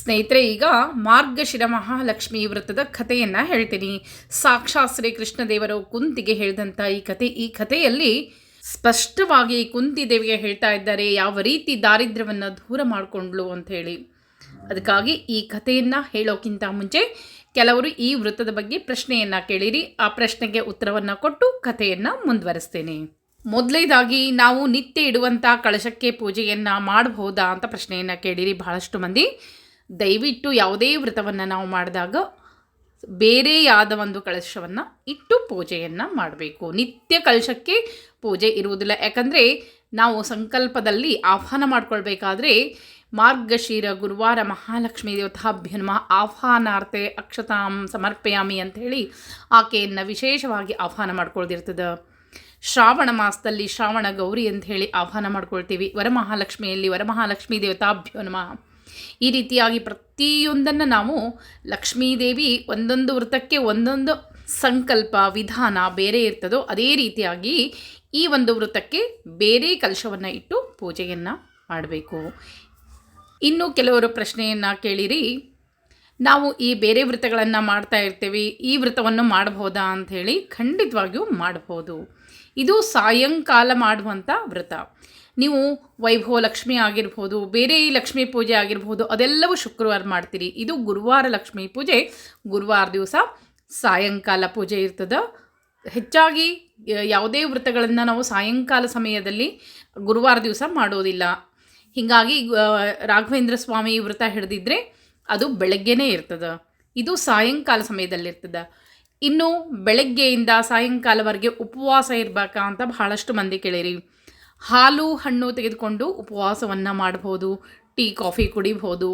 ಸ್ನೇಹಿತರೆ, ಈಗ ಮಾರ್ಗಶಿರ ಮಹಾಲಕ್ಷ್ಮಿ ವ್ರತದ ಕಥೆಯನ್ನು ಹೇಳ್ತೀನಿ. ಸಾಕ್ಷಾತ್ ಶ್ರೀ ಕೃಷ್ಣದೇವರು ಕುಂತಿಗೆ ಹೇಳಿದಂಥ ಈ ಕಥೆ. ಈ ಕಥೆಯಲ್ಲಿ ಸ್ಪಷ್ಟವಾಗಿ ಕುಂತಿ ದೇವಿಗೆ ಹೇಳ್ತಾ ಇದ್ದಾರೆ, ಯಾವ ರೀತಿ ದಾರಿದ್ರ್ಯವನ್ನು ದೂರ ಮಾಡಿಕೊಂಡ್ಲು ಅಂತ ಹೇಳಿ ಅದಕ್ಕಾಗಿ ಈ ಕಥೆಯನ್ನು ಹೇಳೋಕ್ಕಿಂತ ಮುಂಚೆ ಕೆಲವರು ಈ ವೃತ್ತದ ಬಗ್ಗೆ ಪ್ರಶ್ನೆಯನ್ನು ಕೇಳಿರಿ. ಆ ಪ್ರಶ್ನೆಗೆ ಉತ್ತರವನ್ನು ಕೊಟ್ಟು ಕಥೆಯನ್ನು ಮುಂದುವರಿಸ್ತೇನೆ. ಮೊದಲೇದಾಗಿ ನಾವು ನಿತ್ಯ ಇಡುವಂಥ ಕಳಶಕ್ಕೆ ಪೂಜೆಯನ್ನು ಮಾಡಬಹುದಾ ಅಂತ ಪ್ರಶ್ನೆಯನ್ನು ಕೇಳಿರಿ ಬಹಳಷ್ಟು ಮಂದಿ. ದಯವಿಟ್ಟು ಯಾವುದೇ ವ್ರತವನ್ನು ನಾವು ಮಾಡಿದಾಗ ಬೇರೆಯಾದ ಒಂದು ಕಳಶವನ್ನು ಇಟ್ಟು ಪೂಜೆಯನ್ನು ಮಾಡಬೇಕು. ನಿತ್ಯ ಕಳಶಕ್ಕೆ ಪೂಜೆ ಇರುವುದಿಲ್ಲ. ಯಾಕಂದರೆ ನಾವು ಸಂಕಲ್ಪದಲ್ಲಿ ಆಹ್ವಾನ ಮಾಡಿಕೊಳ್ಬೇಕಾದ್ರೆ ಮಾರ್ಗಶಿರ, ಗುರುವಾರ, ಮಹಾಲಕ್ಷ್ಮೀ ದೇವತಾಭ್ಯನ್ಮ ಆಹ್ವಾನಾರ್ಥೆ ಅಕ್ಷತಾಂ ಸಮರ್ಪಯಾಮಿ ಅಂಥೇಳಿ ಆಕೆಯನ್ನು ವಿಶೇಷವಾಗಿ ಆಹ್ವಾನ ಮಾಡ್ಕೊಳ್ದಿರ್ತದೆ. ಶ್ರಾವಣ ಮಾಸದಲ್ಲಿ ಶ್ರಾವಣ ಗೌರಿ ಅಂತ ಹೇಳಿ ಆಹ್ವಾನ ಮಾಡ್ಕೊಳ್ತೀವಿ. ವರಮಹಾಲಕ್ಷ್ಮಿಯಲ್ಲಿ ವರಮಹಾಲಕ್ಷ್ಮೀ ದೇವತಾಭ್ಯೋ ಈ ರೀತಿಯಾಗಿ ಪ್ರತಿಯೊಂದನ್ನು ನಾವು ಲಕ್ಷ್ಮೀದೇವಿ ಒಂದೊಂದು ವೃತ್ತಕ್ಕೆ ಒಂದೊಂದು ಸಂಕಲ್ಪ, ವಿಧಾನ ಬೇರೆ ಇರ್ತದೋ, ಅದೇ ರೀತಿಯಾಗಿ ಈ ಒಂದು ವೃತ್ತಕ್ಕೆ ಬೇರೆ ಕಲಶವನ್ನು ಇಟ್ಟು ಪೂಜೆಯನ್ನು ಮಾಡಬೇಕು. ಇನ್ನು ಕೆಲವರು ಪ್ರಶ್ನೆಯನ್ನು ಕೇಳಿರಿ. ನಾವು ಈ ಬೇರೆ ವೃತ್ತಗಳನ್ನು ಮಾಡ್ತಾ ಇರ್ತೀವಿ, ಈ ವೃತ್ತವನ್ನು ಮಾಡಬಹುದಾ ಅಂಥೇಳಿ ಖಂಡಿತವಾಗಿಯೂ ಮಾಡಬಹುದು ಇದು ಸಾಯಂಕಾಲ ಮಾಡುವಂಥ ವ್ರತ. ನೀವು ವೈಭವ ಲಕ್ಷ್ಮಿ ಆಗಿರ್ಬೋದು, ಬೇರೆ ಲಕ್ಷ್ಮೀ ಪೂಜೆ ಆಗಿರ್ಬೋದು, ಅದೆಲ್ಲವೂ ಶುಕ್ರವಾರ ಮಾಡ್ತೀರಿ. ಇದು ಗುರುವಾರ ಲಕ್ಷ್ಮೀ ಪೂಜೆ, ಗುರುವಾರ ದಿವಸ ಸಾಯಂಕಾಲ ಪೂಜೆ ಇರ್ತದೆ. ಹೆಚ್ಚಾಗಿ ಯಾವುದೇ ವ್ರತಗಳನ್ನು ನಾವು ಸಾಯಂಕಾಲ ಸಮಯದಲ್ಲಿ ಗುರುವಾರ ದಿವಸ ಮಾಡೋದಿಲ್ಲ. ಹೀಗಾಗಿ ರಾಘವೇಂದ್ರ ಸ್ವಾಮಿ ವ್ರತ ಹಿಡಿದಿದ್ರೆ ಅದು ಬೆಳಗ್ಗೆನೇ ಇರ್ತದೆ. ಇದು ಸಾಯಂಕಾಲ ಸಮಯದಲ್ಲಿರ್ತದೆ. ಇನ್ನು ಬೆಳಗ್ಗೆಯಿಂದ ಸಾಯಂಕಾಲವರೆಗೆ ಉಪವಾಸ ಇರಬೇಕಾ ಅಂತ ಬಹಳಷ್ಟು ಮಂದಿ ಕೇಳಿರಿ. ಹಾಲು, ಹಣ್ಣು ತೆಗೆದುಕೊಂಡು ಉಪವಾಸವನ್ನು ಮಾಡ್ಬೋದು, ಟೀ, ಕಾಫಿ ಕುಡಿಬೋದು.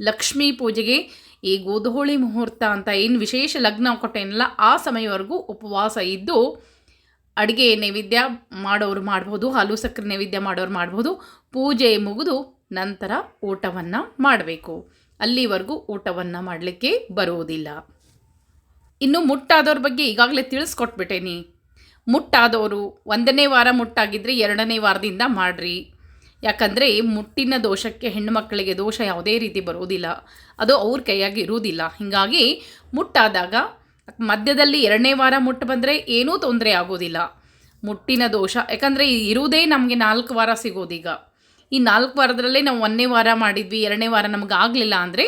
ಲಕ್ಷ್ಮೀ ಪೂಜೆಗೆ ಈ ಗೋಧೋಳಿ ಮುಹೂರ್ತ ಅಂತ ಏನು ವಿಶೇಷ ಲಗ್ನ ಕೊಟ್ಟೇನಲ್ಲ, ಆ ಸಮಯವರೆಗೂ ಉಪವಾಸ ಇದ್ದು ಅಡುಗೆ, ನೈವೇದ್ಯ ಮಾಡೋರು ಮಾಡ್ಬೋದು, ಹಾಲು, ಸಕ್ಕರೆ, ನೈವೇದ್ಯ ಮಾಡೋರು ಮಾಡ್ಬೋದು. ಪೂಜೆ ಮುಗಿದು ನಂತರ ಊಟವನ್ನು ಮಾಡಬೇಕು. ಅಲ್ಲಿವರೆಗೂ ಊಟವನ್ನು ಮಾಡಲಿಕ್ಕೆ ಬರುವುದಿಲ್ಲ. ಇನ್ನು ಮುಟ್ಟಾದವ್ರ ಬಗ್ಗೆ ಈಗಾಗಲೇ ತಿಳಿಸ್ಕೊಟ್ಬಿಟ್ಟೇನಿ ಮುಟ್ಟಾದವರು ಒಂದನೇ ವಾರ ಮುಟ್ಟಾಗಿದ್ದರೆ ಎರಡನೇ ವಾರದಿಂದ ಮಾಡಿರಿ. ಯಾಕಂದರೆ ಮುಟ್ಟಿನ ದೋಷಕ್ಕೆ ಹೆಣ್ಣು ಮಕ್ಕಳಿಗೆ ದೋಷ ಯಾವುದೇ ರೀತಿ ಬರುವುದಿಲ್ಲ. ಅದು ಅವ್ರ ಕೈಯಾಗಿ ಇರುವುದಿಲ್ಲ. ಹೀಗಾಗಿ ಮುಟ್ಟಾದಾಗ ಮಧ್ಯದಲ್ಲಿ ಎರಡನೇ ವಾರ ಮುಟ್ಟು ಬಂದರೆ ಏನೂ ತೊಂದರೆ ಆಗೋದಿಲ್ಲ ಮುಟ್ಟಿನ ದೋಷ, ಯಾಕಂದರೆ ಇರುವುದೇ ನಮಗೆ ನಾಲ್ಕು ವಾರ ಸಿಗೋದೀಗ. ಈ ನಾಲ್ಕು ವಾರದಲ್ಲೇ ನಾವು ಒಂದನೇ ವಾರ ಮಾಡಿದ್ವಿ, ಎರಡನೇ ವಾರ ನಮಗೆ ಆಗಲಿಲ್ಲ ಅಂದರೆ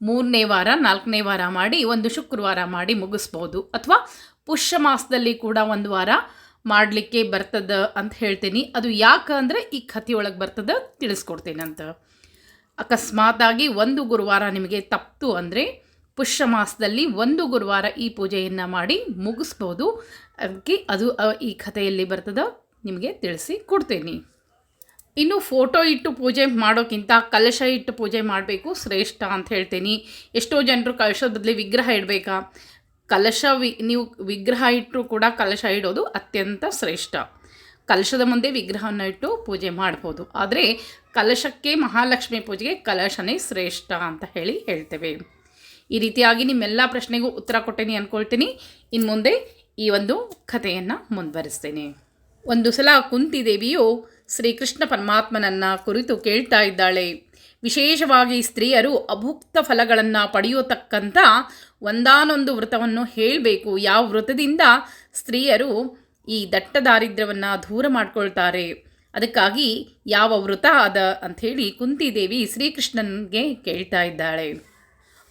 ಮೂರನೇ ವಾರ, ನಾಲ್ಕನೇ ವಾರ ಮಾಡಿ, ಒಂದು ಶುಕ್ರವಾರ ಮಾಡಿ ಮುಗಿಸ್ಬೋದು. ಅಥವಾ ಪುಷ್ಯ ಮಾಸದಲ್ಲಿ ಕೂಡ ಒಂದು ವಾರ ಮಾಡಲಿಕ್ಕೆ ಬರ್ತದ ಅಂತ ಹೇಳ್ತೀನಿ. ಅದು ಯಾಕೆ ಅಂದರೆ ಈ ಕಥೆಯೊಳಗೆ ಬರ್ತದ ತಿಳಿಸ್ಕೊಡ್ತೇನೆ ಅಂತ. ಅಕಸ್ಮಾತಾಗಿ ಒಂದು ಗುರುವಾರ ನಿಮಗೆ ತಪ್ಪಿತು ಅಂದರೆ ಪುಷ್ಯ ಮಾಸದಲ್ಲಿ ಒಂದು ಗುರುವಾರ ಈ ಪೂಜೆಯನ್ನು ಮಾಡಿ ಮುಗಿಸ್ಬೋದು. ಅದಕ್ಕೆ ಅದು ಈ ಕಥೆಯಲ್ಲಿ ಬರ್ತದ ನಿಮಗೆ ತಿಳಿಸಿ ಕೊಡ್ತೇನೆ. ಇನ್ನು ಫೋಟೋ ಇಟ್ಟು ಪೂಜೆ ಮಾಡೋಕ್ಕಿಂತ ಕಲಶ ಇಟ್ಟು ಪೂಜೆ ಮಾಡಬೇಕು ಶ್ರೇಷ್ಠ ಅಂತ ಹೇಳ್ತೀನಿ. ಎಷ್ಟೋ ಜನರು ಕಲಶದ ವಿಗ್ರಹ ಇಡಬೇಕಾ? ಕಲಶ ವಿ, ನೀವು ವಿಗ್ರಹ ಇಟ್ಟರು ಕೂಡ ಕಲಶ ಇಡೋದು ಅತ್ಯಂತ ಶ್ರೇಷ್ಠ. ಕಲಶದ ಮುಂದೆ ವಿಗ್ರಹವನ್ನು ಇಟ್ಟು ಪೂಜೆ ಮಾಡ್ಬೋದು. ಆದರೆ ಕಲಶಕ್ಕೆ ಮಹಾಲಕ್ಷ್ಮಿ ಪೂಜೆಗೆ ಕಲಶನೇ ಶ್ರೇಷ್ಠ ಅಂತ ಹೇಳಿ ಹೇಳ್ತೇವೆ. ಈ ರೀತಿಯಾಗಿ ನಿಮ್ಮೆಲ್ಲ ಪ್ರಶ್ನೆಗೂ ಉತ್ತರ ಕೊಟ್ಟೇನಿ ಅಂದ್ಕೊಳ್ತೀನಿ ಇನ್ನು ಮುಂದೆ ಈ ಒಂದು ಕಥೆಯನ್ನು ಮುಂದುವರಿಸ್ತೇನೆ. ಒಂದು ಸಲ ಕುಂತಿದೇವಿಯು ಶ್ರೀಕೃಷ್ಣ ಪರಮಾತ್ಮನನ್ನು ಕುರಿತು ಕೇಳ್ತಾ ಇದ್ದಾಳೆ. ವಿಶೇಷವಾಗಿ ಸ್ತ್ರೀಯರು ಅಭುಕ್ತ ಫಲಗಳನ್ನು ಪಡೆಯತಕ್ಕಂಥ ಒಂದಾನೊಂದು ವ್ರತವನ್ನು ಹೇಳಬೇಕು. ಯಾವ ವ್ರತದಿಂದ ಸ್ತ್ರೀಯರು ಈ ದಟ್ಟ ದಾರಿದ್ರ್ಯವನ್ನು ದೂರ ಮಾಡ್ಕೊಳ್ತಾರೆ? ಅದಕ್ಕಾಗಿ ಯಾವ ವ್ರತ ಅದ ಅಂಥೇಳಿ ಕುಂತಿದೇವಿ ಶ್ರೀಕೃಷ್ಣನಿಗೆ ಕೇಳ್ತಾ ಇದ್ದಾಳೆ.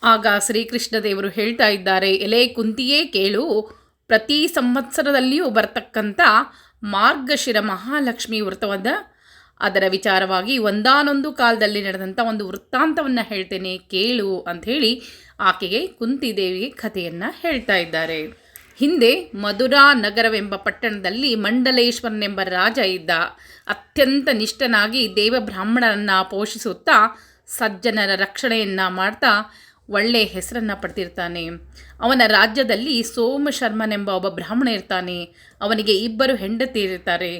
ಆಗ ಶ್ರೀಕೃಷ್ಣ ದೇವರು ಹೇಳ್ತಾ ಇದ್ದಾರೆ, ಎಲೆ ಕುಂತಿಯೇ ಕೇಳು. ಪ್ರತಿ ಸಂವತ್ಸರದಲ್ಲಿಯೂ ಬರ್ತಕ್ಕಂಥ ಮಾರ್ಗಶಿರ ಮಹಾಲಕ್ಷ್ಮಿ ವ್ರತವಾದ ಅದರ ವಿಚಾರವಾಗಿ ಒಂದಾನೊಂದು ಕಾಲದಲ್ಲಿ ನಡೆದಂಥ ಒಂದು ವೃತ್ತಾಂತವನ್ನು ಹೇಳ್ತೇನೆ, ಕೇಳು ಅಂಥೇಳಿ ಆಕೆಗೆ ಕುಂತಿದೇವಿಗೆ ಕಥೆಯನ್ನು ಹೇಳ್ತಾ ಇದ್ದಾರೆ. ಹಿಂದೆ ಮಧುರಾ ನಗರವೆಂಬ ಪಟ್ಟಣದಲ್ಲಿ ಮಂಡಲೇಶ್ವರನೆಂಬ ರಾಜ ಇದ್ದ. ಅತ್ಯಂತ ನಿಷ್ಠನಾಗಿ ದೇವ ಬ್ರಾಹ್ಮಣರನ್ನು ಪೋಷಿಸುತ್ತಾ ಸಜ್ಜನರ ರಕ್ಷಣೆಯನ್ನು ಮಾಡ್ತಾ ಒಳ್ಳೆಯ ಹೆಸರನ್ನು ಪಡೆದಿರ್ತಾನೆ. ಅವನ ರಾಜ್ಯದಲ್ಲಿ ಸೋಮ ಶರ್ಮನೆಂಬ ಒಬ್ಬ ಬ್ರಾಹ್ಮಣ ಇರ್ತಾನೆ. ಅವನಿಗೆ ಇಬ್ಬರು ಹೆಂಡತಿ ಇರ್ತಾರೆ.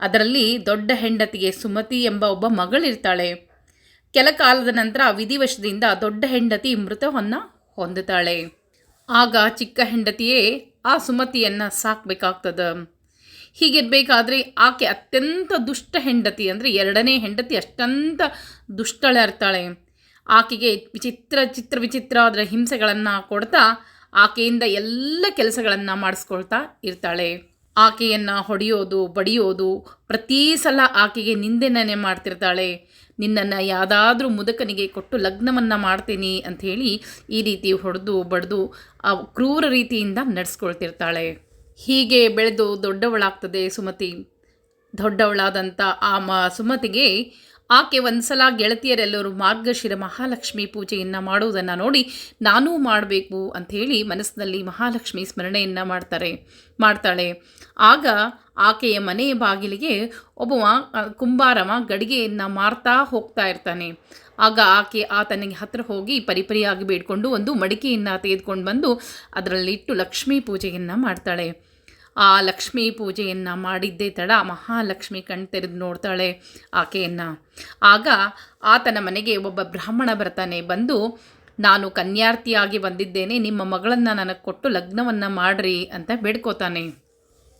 ಅದರಲ್ಲಿ ದೊಡ್ಡ ಹೆಂಡತಿಗೆ ಸುಮತಿ ಎಂಬ ಒಬ್ಬ ಮಗಳಿರ್ತಾಳೆ ಕೆಲ ಕಾಲದ ನಂತರ ವಿಧಿವಶದಿಂದ ದೊಡ್ಡ ಹೆಂಡತಿ ಮೃತವನ್ನು ಹೊಂದುತ್ತಾಳೆ. ಆಗ ಚಿಕ್ಕ ಹೆಂಡತಿಯೇ ಆ ಸುಮತಿಯನ್ನು ಸಾಕಬೇಕಾಗ್ತದೆ. ಹೀಗಿರಬೇಕಾದ್ರೆ ಆಕೆ ಅತ್ಯಂತ ದುಷ್ಟ ಹೆಂಡತಿ ಅಂದರೆ ಎರಡನೇ ಹೆಂಡತಿ ಅಷ್ಟಂತ ದುಷ್ಟಳ ಇರ್ತಾಳೆ ಆಕೆಗೆ ವಿಚಿತ್ರ, ಚಿತ್ರ ವಿಚಿತ್ರ ಅದರ ಹಿಂಸೆಗಳನ್ನು ಕೊಡ್ತಾ ಆಕೆಯಿಂದ ಎಲ್ಲ ಕೆಲಸಗಳನ್ನು ಮಾಡಿಸ್ಕೊಳ್ತಾ ಇರ್ತಾಳೆ. ಆಕೆಯನ್ನು ಹೊಡೆಯೋದು, ಬಡಿಯೋದು ಪ್ರತಿ ಸಲ ಆಕೆಗೆ ನಿಂದೆನೇ ಮಾಡ್ತಿರ್ತಾಳೆ. ನಿನ್ನನ್ನು ಯಾವುದಾದ್ರೂ ಮುದುಕನಿಗೆ ಕೊಟ್ಟು ಲಗ್ನವನ್ನು ಮಾಡ್ತೀನಿ ಅಂಥೇಳಿ ಈ ರೀತಿ ಹೊಡೆದು, ಬಡಿದು ಕ್ರೂರ ರೀತಿಯಿಂದ ನಡೆಸ್ಕೊಳ್ತಿರ್ತಾಳೆ. ಹೀಗೆ ಬೆಳೆದು ದೊಡ್ಡವಳಾಗ್ತದೆ ಸುಮತಿ. ದೊಡ್ಡವಳಾದಂಥ ಆ ಮ, ಸುಮತಿಗೆ ಆಕೆ ಒಂದ್ಸಲ ಗೆಳತಿಯರೆಲ್ಲರೂ ಮಾರ್ಗಶಿರ ಮಹಾಲಕ್ಷ್ಮಿ ಪೂಜೆಯನ್ನು ಮಾಡುವುದನ್ನು ನೋಡಿ ನಾನೂ ಮಾಡಬೇಕು ಅಂಥೇಳಿ ಮನಸ್ಸಿನಲ್ಲಿ ಮಹಾಲಕ್ಷ್ಮಿ ಸ್ಮರಣೆಯನ್ನು ಮಾಡ್ತಾರೆ ಮಾಡ್ತಾಳೆ. ಆಗ ಆಕೆಯ ಮನೆಯ ಬಾಗಿಲಿಗೆ ಒಬ್ಬವ ಆ, ಕುಂಬಾರವ ಗಡಿಗೆಯನ್ನು ಮಾರ್ತಾ ಹೋಗ್ತಾ ಇರ್ತಾನೆ. ಆಗ ಆಕೆ ಆತನಿಗೆ ಹತ್ತಿರ ಹೋಗಿ ಪರಿಪರಿಯಾಗಿ ಬೇಡ್ಕೊಂಡು ಒಂದು ಮಡಿಕೆಯನ್ನು ತೆಗೆದುಕೊಂಡು ಬಂದು ಅದರಲ್ಲಿಟ್ಟು ಲಕ್ಷ್ಮೀ ಪೂಜೆಯನ್ನು ಮಾಡ್ತಾಳೆ. ಆ ಲಕ್ಷ್ಮೀ ಪೂಜೆಯನ್ನು ಮಾಡಿದ್ದೇ ತಡ ಮಹಾಲಕ್ಷ್ಮಿ ಕಣ್ ತೆರೆದು ನೋಡ್ತಾಳೆ ಆಕೆಯನ್ನು. ಆಗ ಆತನ ಮನೆಗೆ ಒಬ್ಬ ಬ್ರಾಹ್ಮಣ ಬರ್ತಾನೆ. ಬಂದು, ನಾನು ಕನ್ಯಾರ್ಥಿಯಾಗಿ ಬಂದಿದ್ದೇನೆ, ನಿಮ್ಮ ಮಗಳನ್ನು ನನಗೆ ಕೊಟ್ಟು ಲಗ್ನವನ್ನು ಮಾಡ್ರಿ ಅಂತ ಬೇಡ್ಕೋತಾನೆ.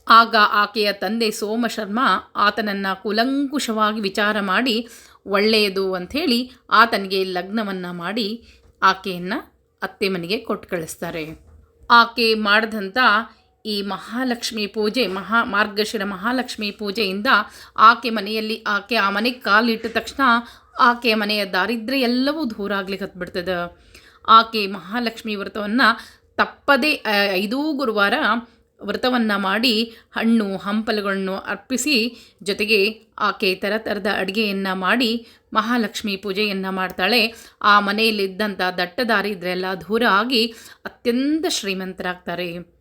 ಆಗ ಆಕೆಯ ತಂದೆ ಸೋಮ ಸೋಮಶರ್ಮ ಆತನನ್ನು ಕುಲಂಕುಷವಾಗಿ ವಿಚಾರ ಮಾಡಿ, ಒಳ್ಳೆಯದು ಅಂಥೇಳಿ ಆತನಿಗೆ ಲಗ್ನವನ್ನು ಮಾಡಿ ಆಕೆಯನ್ನು ಅತ್ತೆ ಮನೆಗೆ ಕೊಟ್ಟು ಕಳಿಸ್ತಾರೆ ಆಕೆ ಮಾಡಿದಂಥ ಈ ಮಹಾಲಕ್ಷ್ಮಿ ಪೂಜೆ, ಮಹಾ ಮಾರ್ಗಶಿರ ಮಹಾಲಕ್ಷ್ಮಿ ಪೂಜೆಯಿಂದ ಆಕೆ ಮನೆಯಲ್ಲಿ, ಆಕೆ ಆ ಮನೆಗೆ ಕಾಲಿಟ್ಟ ತಕ್ಷಣ ಆಕೆ ಮನೆಯ ದಾರಿದ್ರ್ಯ ಎಲ್ಲವೂ ದೂರ ಆಗ್ಲಿಕ್ಕೆ ಹತ್ಬಿಡ್ತದೆ. ಆಕೆ ಮಹಾಲಕ್ಷ್ಮಿ ವ್ರತವನ್ನು ತಪ್ಪದೇ ಐದೂ ಗುರುವಾರ ವ್ರತವನ್ನು ಮಾಡಿ ಹಣ್ಣು, ಹಂಪಲುಗಳನ್ನು ಅರ್ಪಿಸಿ ಜೊತೆಗೆ ಆಕೆ ಥರ ಥರದ ಅಡುಗೆಯನ್ನು ಮಾಡಿ ಮಹಾಲಕ್ಷ್ಮಿ ಪೂಜೆಯನ್ನು ಮಾಡ್ತಾಳೆ. ಆ ಮನೆಯಲ್ಲಿದ್ದಂಥ ದಟ್ಟ ದಾರಿದ್ರೆಲ್ಲ ದೂರ ಆಗಿ ಅತ್ಯಂತ ಶ್ರೀಮಂತರಾಗ್ತಾರೆ.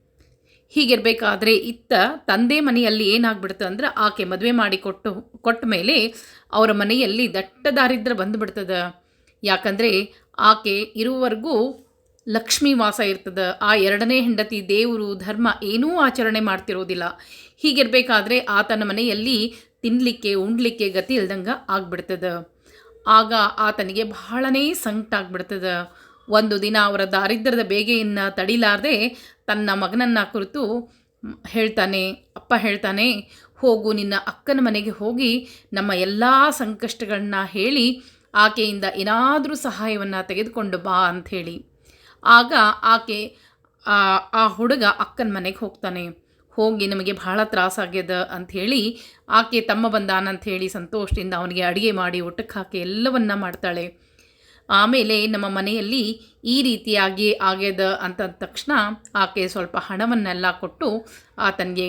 ಹೀಗಿರಬೇಕಾದ್ರೆ ಇತ್ತ ತಂದೆ ಮನೆಯಲ್ಲಿ ಏನಾಗ್ಬಿಡ್ತು ಅಂದ್ರೆ ಆಕೆ ಮದುವೆ ಮಾಡಿ ಕೊಟ್ಟು, ಕೊಟ್ಟ ಮೇಲೆ ಅವರ ಮನೆಯಲ್ಲಿ ದಟ್ಟ ದಾರಿದ್ರ ಬಂದುಬಿಡ್ತದೆ. ಯಾಕಂದರೆ ಆಕೆ ಇರುವವರೆಗೂ ಲಕ್ಷ್ಮೀ ವಾಸ ಇರ್ತದೆ. ಆ ಎರಡನೇ ಹೆಂಡತಿ ದೇವರು, ಧರ್ಮ ಏನೂ ಆಚರಣೆ ಮಾಡ್ತಿರೋದಿಲ್ಲ. ಹೀಗಿರಬೇಕಾದ್ರೆ ಆತನ ಮನೆಯಲ್ಲಿ ತಿನ್ನಲಿಕ್ಕೆ ಉಣ್ಲಿಕ್ಕೆ ಗತಿ ಇಲ್ದಂಗೆ ಆಗ್ಬಿಡ್ತದೆ. ಆಗ ಆತನಿಗೆ ಬಹಳನೇ ಸಂಕಟ ಆಗ್ಬಿಡ್ತದೆ ಒಂದು ದಿನ ಅವರ ದಾರಿದ್ರ್ಯದ ಬೇಗೆಯನ್ನು ತಡಿಲಾರದೆ ತನ್ನ ಮಗನನ್ನು ಕುರಿತು ಹೇಳ್ತಾನೆ, ಅಪ್ಪ ಹೇಳ್ತಾನೆ, ಹೋಗು, ನಿನ್ನ ಅಕ್ಕನ ಮನೆಗೆ ಹೋಗಿ ನಮ್ಮ ಎಲ್ಲ ಸಂಕಷ್ಟಗಳನ್ನ ಹೇಳಿ ಆಕೆಯಿಂದ ಏನಾದರೂ ಸಹಾಯವನ್ನು ತೆಗೆದುಕೊಂಡು ಬಾ ಅಂಥೇಳಿ ಆಗ ಆಕೆ ಆ ಹುಡುಗ ಅಕ್ಕನ ಮನೆಗೆ ಹೋಗ್ತಾನೆ. ಹೋಗಿ ನಮಗೆ ಬಹಳ ತ್ರಾಸಾಗ್ಯದ ಅಂಥೇಳಿ ಆಕೆ ತಮ್ಮ ಬಂದಾನಂಥೇಳಿ ಸಂತೋಷದಿಂದ ಅವನಿಗೆ ಅಡುಗೆ ಮಾಡಿ ಊಟಕ್ಕೆ ಹಾಕಿ ಎಲ್ಲವನ್ನ ಮಾಡ್ತಾಳೆ. ಆಮೇಲೆ ನಮ್ಮ ಮನೆಯಲ್ಲಿ ಈ ರೀತಿಯಾಗಿ ಆಗ್ಯದ ಅಂತ ತಕ್ಷಣ ಆಕೆ ಸ್ವಲ್ಪ ಹಣವನ್ನೆಲ್ಲ ಕೊಟ್ಟು ಆತನಿಗೆ,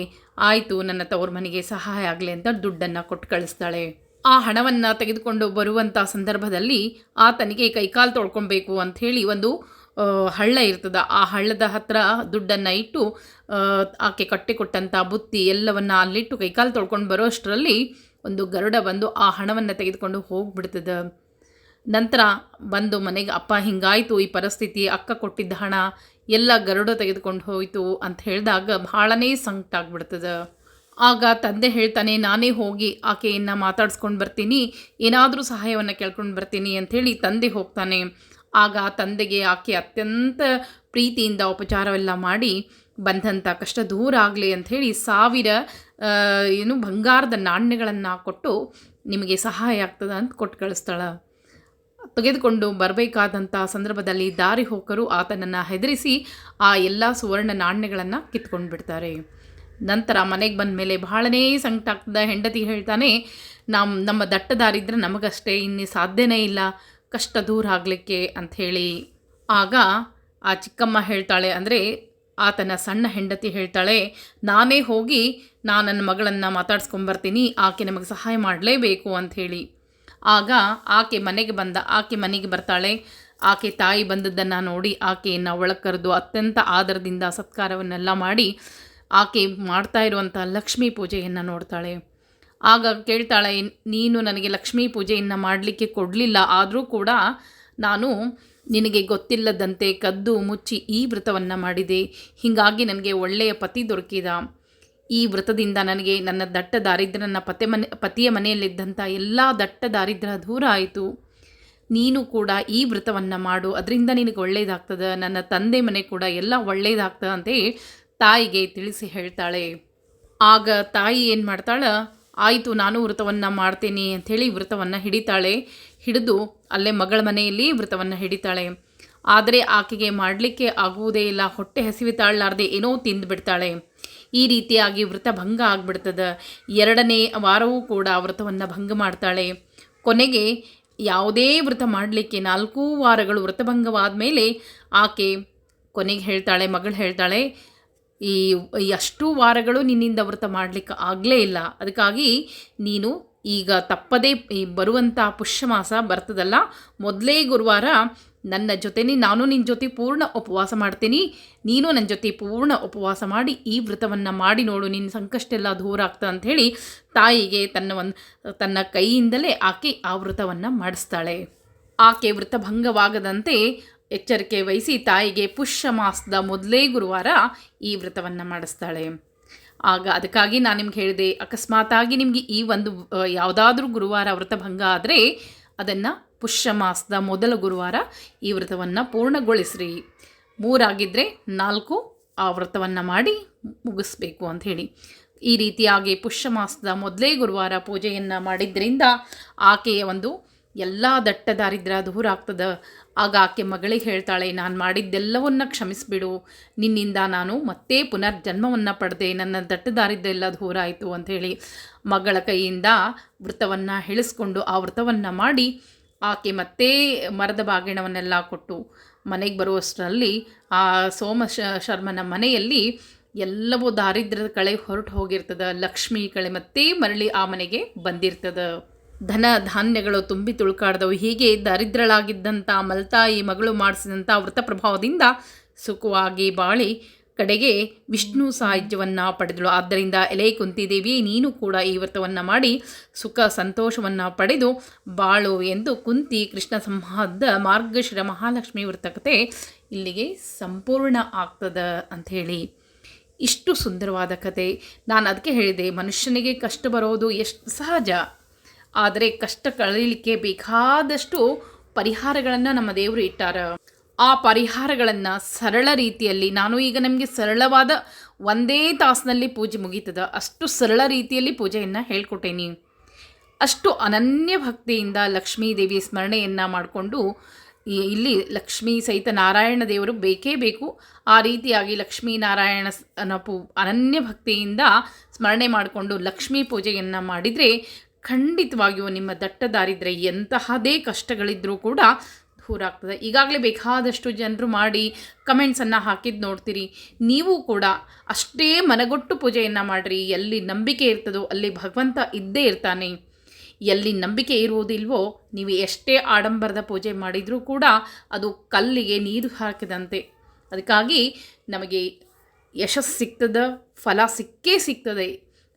ಆಯಿತು, ನನ್ನ ತವ್ರ ಮನೆಗೆ ಸಹಾಯ ಆಗಲಿ ಅಂತ ದುಡ್ಡನ್ನು ಕೊಟ್ಟು ಕಳಿಸ್ತಾಳೆ. ಆ ಹಣವನ್ನು ತೆಗೆದುಕೊಂಡು ಬರುವಂಥ ಸಂದರ್ಭದಲ್ಲಿ ಆತನಿಗೆ ಕೈಕಾಲು ತೊಳ್ಕೊಬೇಕು ಅಂಥೇಳಿ ಒಂದು ಹಳ್ಳ ಇರ್ತದೆ. ಆ ಹಳ್ಳದ ಹತ್ರ ದುಡ್ಡನ್ನು ಇಟ್ಟು ಆಕೆ ಆಕೆ ಕಟ್ಟಿಕೊಟ್ಟಂಥ ಬುತ್ತಿ ಎಲ್ಲವನ್ನು ಅಲ್ಲಿಟ್ಟು ಕೈಕಾಲು ತೊಳ್ಕೊಂಡು ಬರೋ ಅಷ್ಟರಲ್ಲಿ ಒಂದು ಗರುಡ ಬಂದು ಆ ಹಣವನ್ನು ತೆಗೆದುಕೊಂಡು ಹೋಗ್ಬಿಡ್ತದೆ. ನಂತರ ಬಂದು ಮನೆಗೆ, ಅಪ್ಪ, ಹಿಂಗಾಯಿತು, ಈ ಪರಿಸ್ಥಿತಿ, ಅಕ್ಕ ಕೊಟ್ಟಿದ್ದ ಹಣ ಎಲ್ಲ ಗರುಡ ತೆಗೆದುಕೊಂಡು ಹೋಯಿತು ಅಂತ ಹೇಳಿದಾಗ ಭಾಳನೇ ಸಂಕಟ ಆಗ್ಬಿಡ್ತದೆ. ಆಗ ತಂದೆ ಹೇಳ್ತಾನೆ, ನಾನೇ ಹೋಗಿ ಆಕೆಯನ್ನು ಮಾತಾಡ್ಸ್ಕೊಂಡು ಬರ್ತೀನಿ, ಏನಾದರೂ ಸಹಾಯವನ್ನು ಕೇಳ್ಕೊಂಡು ಬರ್ತೀನಿ ಅಂಥೇಳಿ ತಂದೆ ಹೋಗ್ತಾನೆ. ಆಗ ತಂದೆಗೆ ಆಕೆ ಅತ್ಯಂತ ಪ್ರೀತಿಯಿಂದ ಉಪಚಾರವೆಲ್ಲ ಮಾಡಿ ಬಂದಂಥ ಕಷ್ಟ ದೂರ ಆಗಲಿ ಅಂಥೇಳಿ ಸಾವಿರ ಏನು ಬಂಗಾರದ ನಾಣ್ಯಗಳನ್ನು ಕೊಟ್ಟು ನಿಮಗೆ ಸಹಾಯ ಆಗ್ತದೆ ಅಂತ ಕೊಟ್ಟು ಕಳಿಸ್ತಾಳೆ ತೆಗೆದುಕೊಂಡು ಬರಬೇಕಾದಂಥ ಸಂದರ್ಭದಲ್ಲಿ ದಾರಿ ಹೋಕರು ಆತನನ್ನು ಹೆದರಿಸಿ ಆ ಎಲ್ಲ ಸುವರ್ಣ ನಾಣ್ಯಗಳನ್ನು ಕಿತ್ಕೊಂಡು ಬಿಡ್ತಾರೆ ನಂತರ ಮನೆಗೆ ಬಂದ ಮೇಲೆ ಬಹಳನೇ ಸಂಕಟ ಆಗ್ತದ. ಹೆಂಡತಿ ಹೇಳ್ತಾನೆ ನಮ್ಮ ನಮ್ಮ ದಟ್ಟ ದಾರಿದ್ರೆ ನಮಗಷ್ಟೇ, ಇನ್ನು ಸಾಧ್ಯನೇ ಇಲ್ಲ. ಕಷ್ಟ ದೂರ ಆಗಲಿಕ್ಕೆ ಅಂಥೇಳಿ ಆಗ ಆ ಚಿಕ್ಕಮ್ಮ ಹೇಳ್ತಾಳೆ, ಅಂದರೆ ಆತನ ಸಣ್ಣ ಹೆಂಡತಿ ಹೇಳ್ತಾಳೆ, ನಾನೇ ಹೋಗಿ ನಾನು ನನ್ನ ಮಗಳನ್ನು ಮಾತಾಡ್ಸ್ಕೊಂಬರ್ತೀನಿ. ಆಕೆ ನಮಗೆ ಸಹಾಯ ಮಾಡಲೇಬೇಕು ಅಂಥೇಳಿ ಆಗ ಆಕೆ ಮನೆಗೆ ಬಂದ, ಆಕೆ ಮನೆಗೆ ಬರ್ತಾಳೆ. ಆಕೆ ತಾಯಿ ಬಂದದ್ದನ್ನು ನೋಡಿ ಆಕೆಯನ್ನು ಒಳಗೆ ಕರೆದು ಅತ್ಯಂತ ಆದರದಿಂದ ಸತ್ಕಾರವನ್ನೆಲ್ಲ ಮಾಡಿ ಆಕೆ ಮಾಡ್ತಾ ಇರುವಂಥ ಲಕ್ಷ್ಮೀ ಪೂಜೆಯನ್ನು ನೋಡ್ತಾಳೆ. ಆಗ ಕೇಳ್ತಾಳೆ, ನೀನು ನನಗೆ ಲಕ್ಷ್ಮೀ ಪೂಜೆಯನ್ನು ಮಾಡಲಿಕ್ಕೆ ಕೊಡಲಿಲ್ಲ. ಆದರೂ ಕೂಡ ನಾನು ನಿನಗೆ ಗೊತ್ತಿಲ್ಲದಂತೆ ಕದ್ದು ಮುಚ್ಚಿ ಈ ವ್ರತವನ್ನು ಮಾಡಿದೆ. ಹೀಗಾಗಿ ನನಗೆ ಒಳ್ಳೆಯ ಪತಿ ದೊರಕಿದ. ಈ ವ್ರತದಿಂದ ನನಗೆ ನನ್ನ ದಟ್ಟ ದಾರಿದ್ರ್ಯ, ನನ್ನ ಪತಿ ಮನೆ, ಪತಿಯ ಮನೆಯಲ್ಲಿದ್ದಂಥ ಎಲ್ಲ ದಟ್ಟ ದಾರಿದ್ರ್ಯ ದೂರ ಆಯಿತು. ನೀನು ಕೂಡ ಈ ವ್ರತವನ್ನು ಮಾಡು. ಅದರಿಂದ ನಿನಗೆ ಒಳ್ಳೆಯದಾಗ್ತದೆ ನನ್ನ ತಂದೆ ಮನೆ ಕೂಡ ಎಲ್ಲ ಒಳ್ಳೆಯದಾಗ್ತದೆ ಅಂತ ತಾಯಿಗೆ ತಿಳಿಸಿ ಹೇಳ್ತಾಳೆ. ಆಗ ತಾಯಿ ಏನು ಮಾಡ್ತಾಳೆ? ಆಯಿತು, ನಾನು ವ್ರತವನ್ನು ಮಾಡ್ತೀನಿ ಅಂಥೇಳಿ ವ್ರತವನ್ನು ಹಿಡಿತಾಳೆ. ಹಿಡಿದು ಅಲ್ಲೇ ಮಗಳ ಮನೆಯಲ್ಲಿ ವ್ರತವನ್ನು ಹಿಡಿತಾಳೆ. ಆದರೆ ಆಕೆಗೆ ಮಾಡಲಿಕ್ಕೆ ಆಗುವುದೇ ಇಲ್ಲ. ಹೊಟ್ಟೆ ಹಸಿವಿ ತಾಳಲಾರ್ದೆ ಏನೋ ತಿಂದುಬಿಡ್ತಾಳೆ. ಈ ರೀತಿಯಾಗಿ ವ್ರತ ಭಂಗ ಆಗ್ಬಿಡ್ತದೆ. ಎರಡನೇ ವಾರವೂ ಕೂಡ ವ್ರತವನ್ನು ಭಂಗ ಮಾಡ್ತಾಳೆ. ಕೊನೆಗೆ ಯಾವುದೇ ವ್ರತ ಮಾಡಲಿಕ್ಕೆ ನಾಲ್ಕು ವಾರಗಳು ವ್ರತಭಂಗವಾದ ಮೇಲೆ ಆಕೆ ಕೊನೆಗೆ ಹೇಳ್ತಾಳೆ, ಮಗಳು ಹೇಳ್ತಾಳೆ, ಈ ಅಷ್ಟು ವಾರಗಳು ನಿನ್ನಿಂದ ವ್ರತ ಮಾಡಲಿಕ್ಕೆ ಆಗಲೇ ಇಲ್ಲ. ಅದಕ್ಕಾಗಿ ನೀನು ಈಗ ತಪ್ಪದೇ ಬರುವಂಥ ಪುಷ್ಯ ಮಾಸ ಬರ್ತದಲ್ಲ. ಮೊದಲೇ ಗುರುವಾರ ನನ್ನ ಜೊತೆನೇ ನಾನು ನಿನ್ನ ಜೊತೆ ಪೂರ್ಣ ಉಪವಾಸ ಮಾಡ್ತೀನಿ. ನೀನು ನನ್ನ ಜೊತೆ ಪೂರ್ಣ ಉಪವಾಸ ಮಾಡಿ ಈ ವ್ರತವನ್ನು ಮಾಡಿ ನೋಡು. ನಿನ್ನ ಸಂಕಷ್ಟ ಎಲ್ಲ ದೂರ ಆಗ್ತದೆ ಅಂಥೇಳಿ ತಾಯಿಗೆ ತನ್ನ ಒಂದು, ತನ್ನ ಕೈಯಿಂದಲೇ ಆಕೆ ಆ ವ್ರತವನ್ನು ಮಾಡಿಸ್ತಾಳೆ. ಆಕೆ ವ್ರತಭಂಗವಾಗದಂತೆ ಎಚ್ಚರಿಕೆ ವಹಿಸಿ ತಾಯಿಗೆ ಪುಷ್ಯ ಮಾಸದ ಮೊದಲೇ ಗುರುವಾರ ಈ ವ್ರತವನ್ನು ಮಾಡಿಸ್ತಾಳೆ. ಆಗ ಅದಕ್ಕಾಗಿ ನಾನು ನಿಮ್ಗೆ ಹೇಳಿದೆ, ಅಕಸ್ಮಾತಾಗಿ ನಿಮಗೆ ಈ ಒಂದು ಯಾವುದಾದ್ರೂ ಗುರುವಾರ ವ್ರತಭಂಗ ಆದರೆ ಅದನ್ನು ಪುಷ್ಯ ಮಾಸದ ಮೊದಲ ಗುರುವಾರ ಈ ವ್ರತವನ್ನು ಪೂರ್ಣಗೊಳಿಸ್ರಿ. ಮೂರಾಗಿದ್ದರೆ ನಾಲ್ಕು ಆ ವ್ರತವನ್ನು ಮಾಡಿ ಮುಗಿಸ್ಬೇಕು ಅಂಥೇಳಿ ಈ ರೀತಿಯಾಗಿ ಪುಷ್ಯ ಮಾಸದ ಮೊದಲೇ ಗುರುವಾರ ಪೂಜೆಯನ್ನು ಮಾಡಿದ್ರಿಂದ ಆಕೆಯ ಒಂದು ಎಲ್ಲ ದಟ್ಟ ದಾರಿದ್ರ ದೂರ ಆಗ್ತದೆ. ಆಗ ಆಕೆ ಮಗಳಿಗೆ ಹೇಳ್ತಾಳೆ, ನಾನು ಮಾಡಿದ್ದೆಲ್ಲವನ್ನು ಕ್ಷಮಿಸಿಬಿಡು. ನಿನ್ನಿಂದ ನಾನು ಮತ್ತೆ ಪುನರ್ಜನ್ಮವನ್ನು ಪಡೆದೆ. ನನ್ನ ದಟ್ಟ ದಾರಿದ್ರ ಎಲ್ಲ ದೂರ ಆಯಿತು ಅಂಥೇಳಿ ಮಗಳ ಕೈಯಿಂದ ವೃತವನ್ನು ಹೇಳಿಸ್ಕೊಂಡು ಆ ವ್ರತವನ್ನು ಮಾಡಿ ಆಕೆ ಮತ್ತೆ ಮರದ ಬಾಗಿಣವನ್ನೆಲ್ಲ ಕೊಟ್ಟು ಮನೆಗೆ ಬರುವಷ್ಟರಲ್ಲಿ ಆ ಸೋಮ ಶರ್ಮನ ಮನೆಯಲ್ಲಿ ಎಲ್ಲವೂ ದಾರಿದ್ರ್ಯದ ಕಳೆ ಹೊರಟು ಹೋಗಿರ್ತದೆ. ಲಕ್ಷ್ಮಿ ಕಳೆ ಮತ್ತೆ ಮರಳಿ ಆ ಮನೆಗೆ ಬಂದಿರ್ತದೆ. ಧನ ಧಾನ್ಯಗಳು ತುಂಬಿ ತುಳುಕಾಡ್ದವು. ಹೀಗೆ ದಾರಿದ್ರಳಾಗಿದ್ದಂಥ ಮಲ್ತಾಯಿ ಮಗಳು ಮಾಡಿಸಿದಂಥ ವೃತ್ತ ಪ್ರಭಾವದಿಂದ ಸುಖವಾಗಿ ಬಾಳಿ ಕಡೆಗೆ ವಿಷ್ಣು ಸಾಹಿತ್ಯವನ್ನು ಪಡೆದಳು. ಆದ್ದರಿಂದ ಎಲೆ ಕುಂತಿದೇವಿ, ನೀನು ಕೂಡ ಈ ವ್ರತವನ್ನು ಮಾಡಿ ಸುಖ ಸಂತೋಷವನ್ನು ಪಡೆದು ಬಾಳು ಎಂದು ಕುಂತಿ ಕೃಷ್ಣ ಸಂಹಾರದ ಮಾರ್ಗಶಿರ ಮಹಾಲಕ್ಷ್ಮಿ ವ್ರತಕತೆ ಇಲ್ಲಿಗೆ ಸಂಪೂರ್ಣ ಆಗ್ತದ ಅಂಥೇಳಿ ಇಷ್ಟು ಸುಂದರವಾದ ಕತೆ. ನಾನು ಅದಕ್ಕೆ ಹೇಳಿದೆ, ಮನುಷ್ಯನಿಗೆ ಕಷ್ಟ ಬರೋದು ಎಷ್ಟು ಸಹಜ. ಆದರೆ ಕಷ್ಟ ಕಳೀಲಿಕ್ಕೆ ಬೇಕಾದಷ್ಟು ಪರಿಹಾರಗಳನ್ನು ನಮ್ಮ ದೇವರು ಇಟ್ಟಾರ. ಆ ಪರಿಹಾರಗಳನ್ನು ಸರಳ ರೀತಿಯಲ್ಲಿ, ನಾನು ಈಗ ನಮಗೆ ಸರಳವಾದ ಒಂದೇ ತಾಸಿನಲ್ಲಿ ಪೂಜೆ ಮುಗೀತದ, ಅಷ್ಟು ಸರಳ ರೀತಿಯಲ್ಲಿ ಪೂಜೆಯನ್ನು ಹೇಳ್ಕೊಟ್ಟೇನಿ. ಅಷ್ಟು ಅನನ್ಯ ಭಕ್ತಿಯಿಂದ ಲಕ್ಷ್ಮೀ ದೇವಿ ಸ್ಮರಣೆಯನ್ನು ಮಾಡಿಕೊಂಡು ಇಲ್ಲಿ ಲಕ್ಷ್ಮೀ ಸಹಿತ ನಾರಾಯಣ ದೇವರು ಬೇಕೇ ಬೇಕು. ಆ ರೀತಿಯಾಗಿ ಲಕ್ಷ್ಮೀ ನಾರಾಯಣ ಪೂ, ಅನನ್ಯ ಭಕ್ತಿಯಿಂದ ಸ್ಮರಣೆ ಮಾಡಿಕೊಂಡು ಲಕ್ಷ್ಮೀ ಪೂಜೆಯನ್ನು ಮಾಡಿದರೆ ಖಂಡಿತವಾಗಿಯೂ ನಿಮ್ಮ ದಟ್ಟ ದಾರಿದ್ರೆ ಎಂತಹದೇ ಕಷ್ಟಗಳಿದ್ದರೂ ಕೂಡ ದೂರ ಆಗ್ತದೆ ಈಗಾಗಲೇ ಬೇಕಾದಷ್ಟು ಜನರು ಮಾಡಿ ಕಮೆಂಟ್ಸನ್ನು ಹಾಕಿದ್ದು ನೋಡ್ತೀರಿ. ನೀವು ಕೂಡ ಅಷ್ಟೇ ಮನಗೊಟ್ಟು ಪೂಜೆಯನ್ನು ಮಾಡಿರಿ. ಎಲ್ಲಿ ನಂಬಿಕೆ ಇರ್ತದೋ ಅಲ್ಲಿ ಭಗವಂತ ಇದ್ದೇ ಇರ್ತಾನೆ. ಎಲ್ಲಿ ನಂಬಿಕೆ ಇರುವುದಿಲ್ವೋ ನೀವು ಎಷ್ಟೇ ಆಡಂಬರದ ಪೂಜೆ ಮಾಡಿದರೂ ಕೂಡ ಅದು ಕಲ್ಲಿಗೆ ನೀರು ಹಾಕಿದಂತೆ. ಅದಕ್ಕಾಗಿ ನಮಗೆ ಯಶಸ್ಸು ಸಿಗ್ತದೆ, ಫಲ ಸಿಕ್ಕೇ ಸಿಗ್ತದೆ.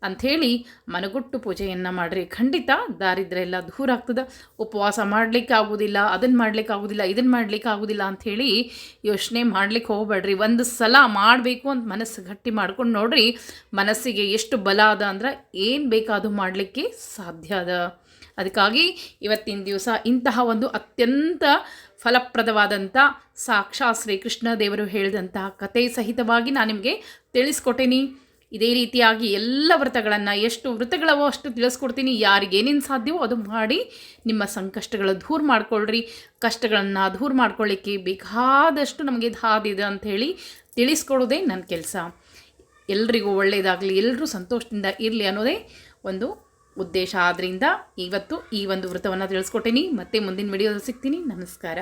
ಅಂಥೇಳಿ ಮನಗುಟ್ಟು ಪೂಜೆಯನ್ನು ಮಾಡಿರಿ. ಖಂಡಿತ ದಾರಿದ್ರ ಎಲ್ಲ ದೂರ ಆಗ್ತದೆ. ಉಪವಾಸ ಮಾಡಲಿಕ್ಕೆ ಆಗೋದಿಲ್ಲ ಅದನ್ನು ಮಾಡಲಿಕ್ಕೆ ಆಗೋದಿಲ್ಲ ಇದನ್ನು ಮಾಡಲಿಕ್ಕೆ ಆಗೋದಿಲ್ಲ ಅಂಥೇಳಿ ಯೋಚನೆ ಮಾಡ್ಲಿಕ್ಕೆ ಹೋಗಬೇಡ್ರಿ. ಒಂದು ಸಲ ಮಾಡಬೇಕು ಅಂತ ಮನಸ್ಸು ಗಟ್ಟಿ ಮಾಡ್ಕೊಂಡು ನೋಡ್ರಿ, ಮನಸ್ಸಿಗೆ ಎಷ್ಟು ಬಲ ಅದ ಅಂದ್ರೆ ಏನು ಬೇಕಾದರೂ ಮಾಡಲಿಕ್ಕೆ ಸಾಧ್ಯ ಅದ. ಅದಕ್ಕಾಗಿ ಇವತ್ತಿನ ದಿವಸ ಇಂತಹ ಒಂದು ಅತ್ಯಂತ ಫಲಪ್ರದವಾದಂಥ ಸಾಕ್ಷಾತ್ ಶ್ರೀಕೃಷ್ಣ ದೇವರು ಹೇಳಿದಂತಹ ಕತೆ ಸಹಿತವಾಗಿ ನಾನು ನಿಮಗೆ ತಿಳಿಸ್ಕೊಟ್ಟೇನಿ. ಇದೇ ರೀತಿಯಾಗಿ ಎಲ್ಲ ವ್ರತಗಳನ್ನು ಎಷ್ಟು ವ್ರತಗಳವೋ ಅಷ್ಟು ತಿಳಿಸ್ಕೊಡ್ತೀನಿ ಯಾರಿಗೇನೇನು ಸಾಧ್ಯವೋ ಅದು ಮಾಡಿ ನಿಮ್ಮ ಸಂಕಷ್ಟಗಳ ದೂರ ಮಾಡ್ಕೊಳ್ರಿ. ಕಷ್ಟಗಳನ್ನು ದೂರ ಮಾಡ್ಕೊಳ್ಳಿಕ್ಕೆ ಬೇಕಾದಷ್ಟು ನಮಗೆ ಹಾದಿದೆ ಅಂಥೇಳಿ ತಿಳಿಸ್ಕೊಡೋದೇ ನನ್ನ ಕೆಲಸ. ಎಲ್ರಿಗೂ ಒಳ್ಳೆಯದಾಗಲಿ ಎಲ್ಲರೂ ಸಂತೋಷದಿಂದ ಇರಲಿ ಅನ್ನೋದೇ ಒಂದು ಉದ್ದೇಶ. ಆದ್ದರಿಂದ ಇವತ್ತು ಈ ಒಂದು ವೃತ್ತವನ್ನು ತಿಳಿಸ್ಕೊಟ್ಟೀನಿ. ಮತ್ತೆ ಮುಂದಿನ ವಿಡಿಯೋದಲ್ಲಿ ಸಿಗ್ತೀನಿ. ನಮಸ್ಕಾರ.